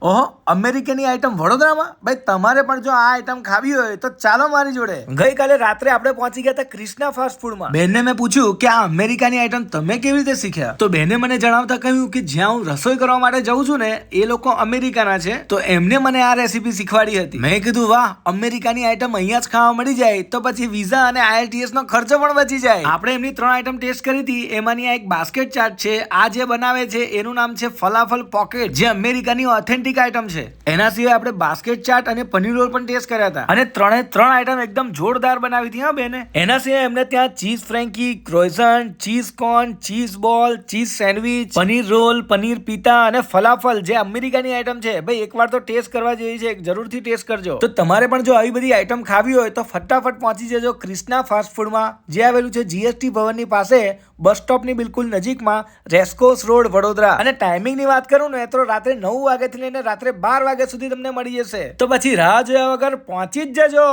あ？અમેરિકનની item વડોદરામાં? ભાઈ તમારે પણ જો આ આઈટમ ખાવી હોય તો ચાલો મારી જોડે. ગઈકાલે રાત્રે આપણે પહોંચી ગયા હતા ક્રિષ્ના ફાસ્ટ ફૂડમાં. બેનને મેં પૂછ્યું કે આ અમેરિકાની આઈટમ તમે કેવી રીતે શીખ્યા? તો બેને મને જણાવતા કહ્યું કે જ્યાં હું રસોઈ કરવા માટે જઉં છું ને એ લોકો અમેરિકાના છે. તો એમને મને આ રેસીપી શીખવાડી હતી. મેં કીધું વાહ અમેરિકાની આઈટમ અહીંયા જ ખાવા મળી જાય તો પછી વિઝા અને આઈએલટીએસ નો ખર્ચો પણ બચી જાય. આપણે એમની ત્રણ આઈટમ ટેસ્ટ કરી હતી. એમાંની આ એક બાસ્કેટ ચાટ છે આ જે બનાવે છે એનું નામ છે ફલાફલ પોકેટ જે અમેરિકાની ઓથેન્ટિક આઈટમ છે. એના સિવાય આપણે બાસ્કેટ ચાટ અને પનીર રોલ પણ ટેસ્ટ કર્યા હતા. અને ત્રણે ત્રણ આઈટમ એકદમ જોરદાર બનાવી હતી, હા, બેને? એના સિવાય એમને ત્યાં cheese frankie ક્રોઝન cheese corn cheese ball cheese sandwich paneer roll, paneer pita અને ફલાફલ જે અમેરિકાની આઈટમ છે. ભાઈ, એકવાર તો ટેસ્ટ કરવા જેવી છે જરૂરથી ટેસ્ટ કરજો. તો તમારે પણ જો આવી બધી આઈટમ ખાવી હોય, તો ફટાફટ પહોંચી જજો ક્રિષ્ના ફાસ્ટ ફૂડમાં, જે આવેલું છે જીએસટી ભવનની પાસે, બસ સ્ટોપની બિલકુલ નજીકમાં, રેસ્કોસ રોડ, વડોદરા. અને ટાઈમિંગની વાત કરું ને, તો રાત્રે નવ વાગ્યાથી લઈને રાત્રે બાર વાગ્યા સુધી તમને મળી જશે. તો પછી રાહ જોયા વગર પહોંચી જ જજો.